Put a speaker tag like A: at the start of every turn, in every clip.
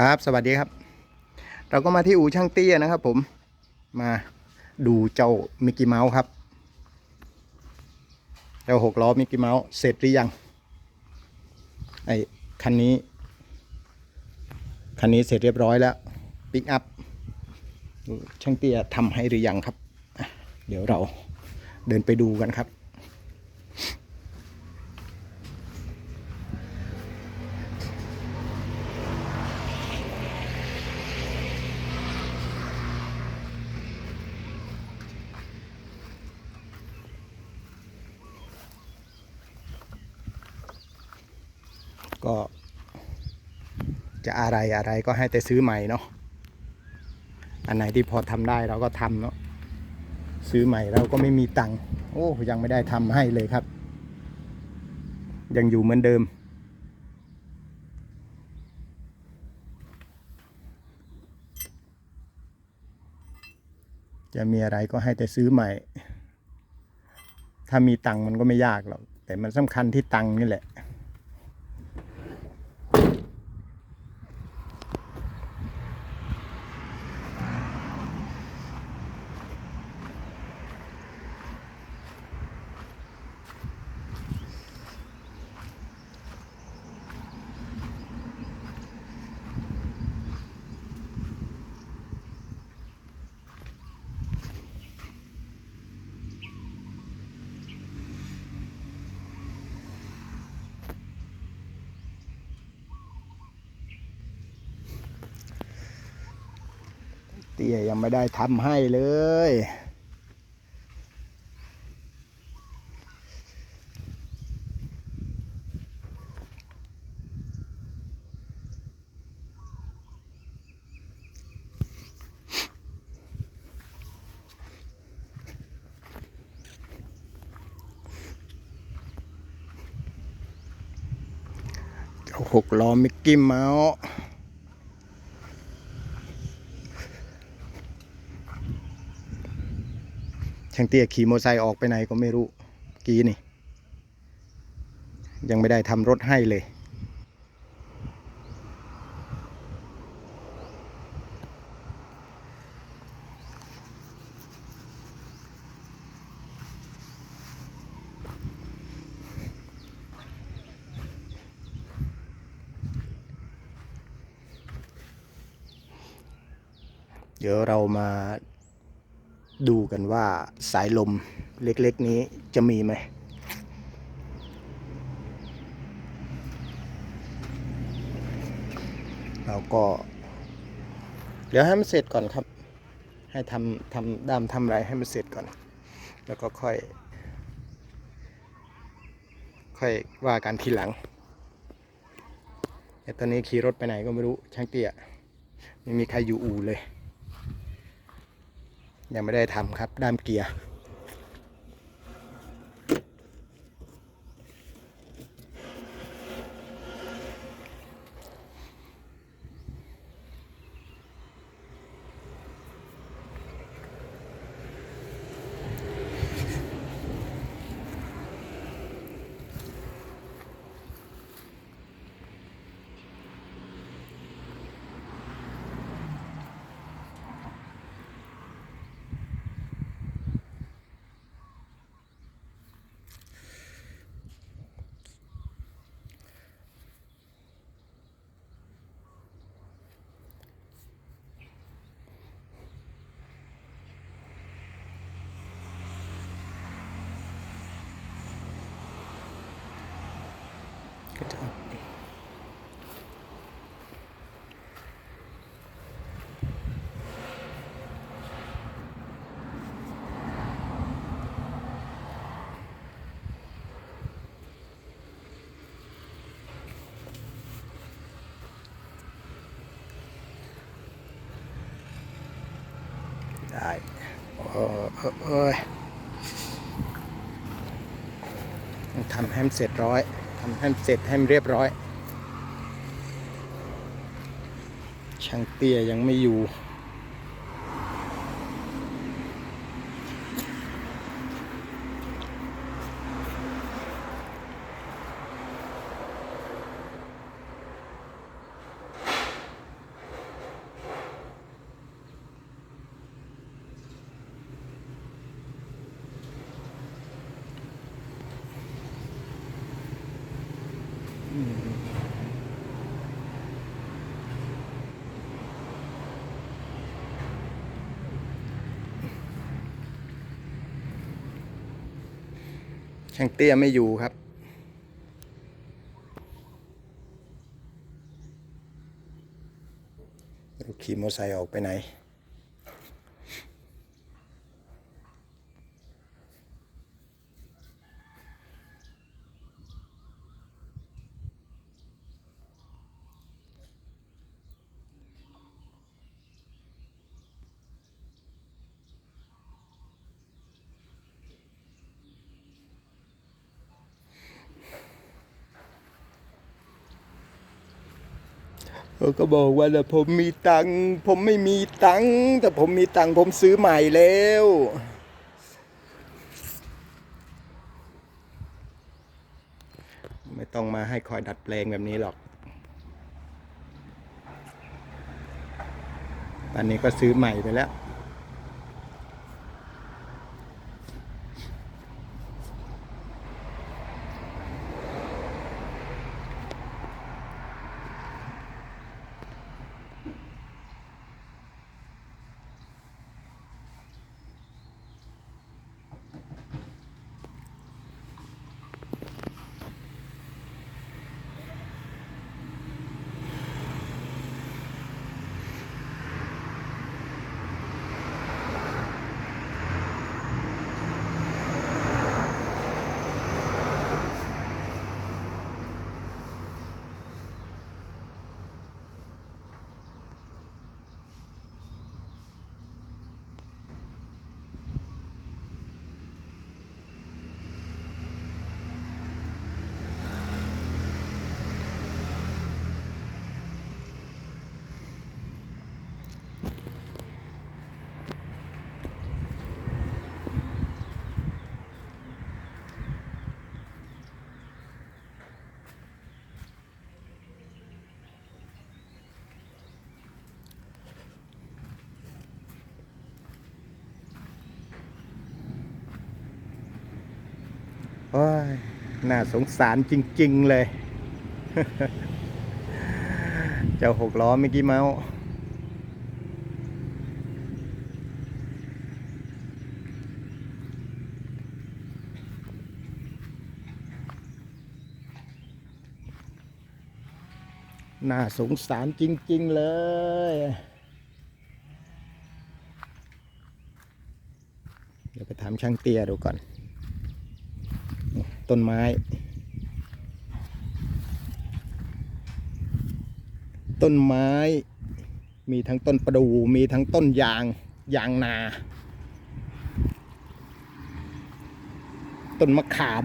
A: ครับสวัสดีครับ เราก็มาที่อู่ช่างเตี้ยนะครับ ผมมาดูเจ้ามิกกี้เมาส์ครับ เจ้าหกล้อมิกกี้เมาส์เสร็จหรือยังไอ้คันนี้คันนี้เสร็จเรียบร้อยแล้วปิกอัพช่างเตี้ยทำให้หรือยังครับ เดี๋ยวเราเดินไปดูกันครับ ก็จะอะไรอะไรก็ให้แต่ซื้อใหม่เนาะอันไหนที่พอทำได้เราก็ทำเนาะซื้อใหม่เราก็ไม่มีตังค์โอ้ยังไม่ได้ทำให้เลยครับ ยังอยู่เหมือนเดิม จะมีอะไรก็ให้แต่ซื้อใหม่ ถ้ามีตังค์มันก็ไม่ยากหรอกแต่มันสำคัญที่ตังค์นี่แหละ ตี้ยยังไม่ได้ทำให้เลยเจ้าหกล้อมิกกี้เมาส์ ช่างเตี้ยขี่มอเตอร์ไซค์ออกไปไหนก็ไม่รู้กี้นี่ ยังไม่ได้ทำรถให้เลย เดี๋ยวเรามา ดูกันว่าสายลมเล็กๆนี้จะมีไหมเราก็ เดี๋ยวให้มันเสร็จก่อนครับ ให้ทำทำดามทำอะไรให้มันเสร็จก่อน แล้วก็ค่อย ค่อยว่ากันทีหลังแต่ตอนนี้ขี่รถไปไหนก็ไม่รู้ช่างเตี้ย ไม่มีใครอยู่อู่เลย ยังไม่ได้ทำครับด้ามเกียร์ ได้โอ้โอ้ยทำให้มันเสร็จร้อยทำให้มันเสร็จให้มันเรียบร้อย ช่างเตี้ยยังไม่อยู่ ช่างเตี้ยไม่อยู่ครับ รถขี่มอเตอร์ไซค์ออกไปไหน เขาก็บอกว่าแต่ผมมีตังค์ผมไม่มีตังค์แต่ผมมีตังค์ผมซื้อใหม่แล้วไม่ต้องมาให้คอยดัดแปลงแบบนี้หรอกตอนนี้ก็ซื้อใหม่ไปแล้ว โอ้ยน่าสงสารจริง ๆ เลย เจ้าหกล้อเมิกกี้เมาส์น่าสงสารจริง ๆ เลย เดี๋ยวไปถามช่างเตียดูก่อน ต้นไม้ ต้นไม้ มีทั้งต้นประดู่มีทั้งต้นยาง ยางนา ต้นมะขาม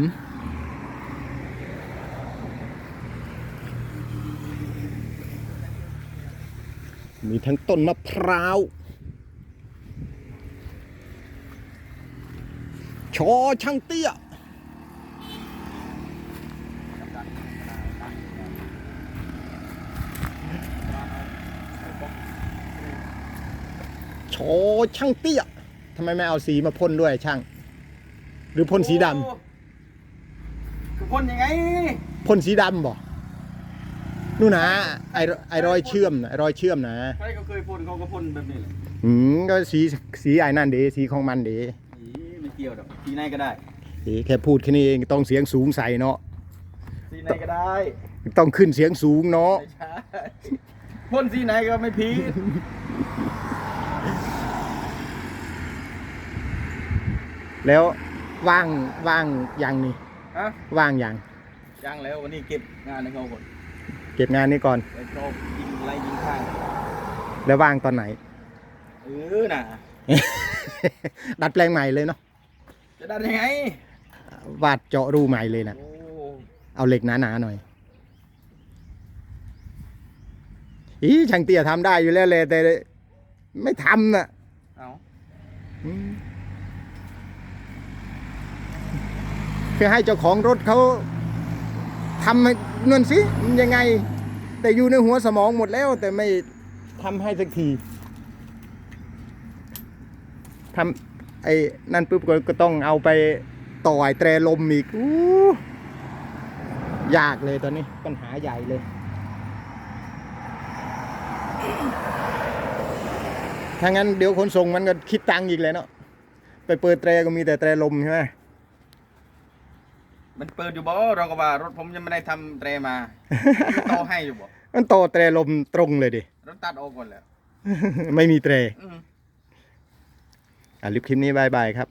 A: มีทั้งต้นมะพร้าวชอช่างเตี้ย โชช่างเตี้ยทำไมไม่เอาสีมาพ่นด้วยช่าง หรือพ่นสีด
B: คือพ่นยังไงำ
A: พ่นสีดำบ่นู่นนะไอไอรอยเชื่อมน่ะไอรอยเชื่อมนะ
B: ใครก็เคยพ่นเขาก็พ่นแบบนี้แหละ
A: อืมก็สีสีไอ้นั่นดีสีของมันดี
B: อีไม่เกี่ยวดอกสีไหนก็ได้
A: สีแค่พูดแค่นี้เองต้องเสียงสูงใส่เนาะ
B: สีไหนก็ได้
A: ต้องขึ้นเสียงสูงเนาะ
B: ไม่ใช่พ่นสีไหนก็ไม่ผิด
A: แล้วว่างว่างยังนี่
B: ฮะ
A: ว่างยัง
B: ยังแล้ววันนี้เก็บงานให้เขาหมด
A: เก็บงานนี้ก่อน
B: ไปโจบยิงไล่ยิงข้าง
A: แล้วว่างตอนไหน
B: เออน่ะ
A: ดัดแปลงใหม่เลยเนาะ
B: จะได้ยังไง
A: วาดเจาะรูใหม่เลยนะ
B: โอ้
A: เอาเหล็กหนาๆหน่อยอีช่างเตี้ยทำได้อยู่แล้วเลยแต่ ไม่ทำน่ะ
B: เอา
A: อืม คือให้เจ้าของรถเขาทำให้นั่นสิมันยังไง แต่อยู่ในหัวสมองหมดแล้ว แต่ไม่ทำให้สักทีทำไอ้นั่นปุ๊บก็ก็ต้องเอาไปต่อยแตรลมอีกอู้ยากเลยตอนนี้ปัญหาใหญ่เลยถ้างั้นเดี๋ยวขนส่งมันก็คิดตังค์อีกเลยเนาะไปเปิดแตรก็มีแต่แตรลมใช่ไหม
B: มันเปิดอยู่บ่เราก็ว่ารถผมยังไม่ได้ทำเตรมาต่อให้อยู่บ่
A: มันโตเตรลมตรงเลยดิ
B: รถตัดออกก่อนแล้ว
A: ไม่มีเตร
B: อืม
A: อะลิปคลิปนี้บายบายครับ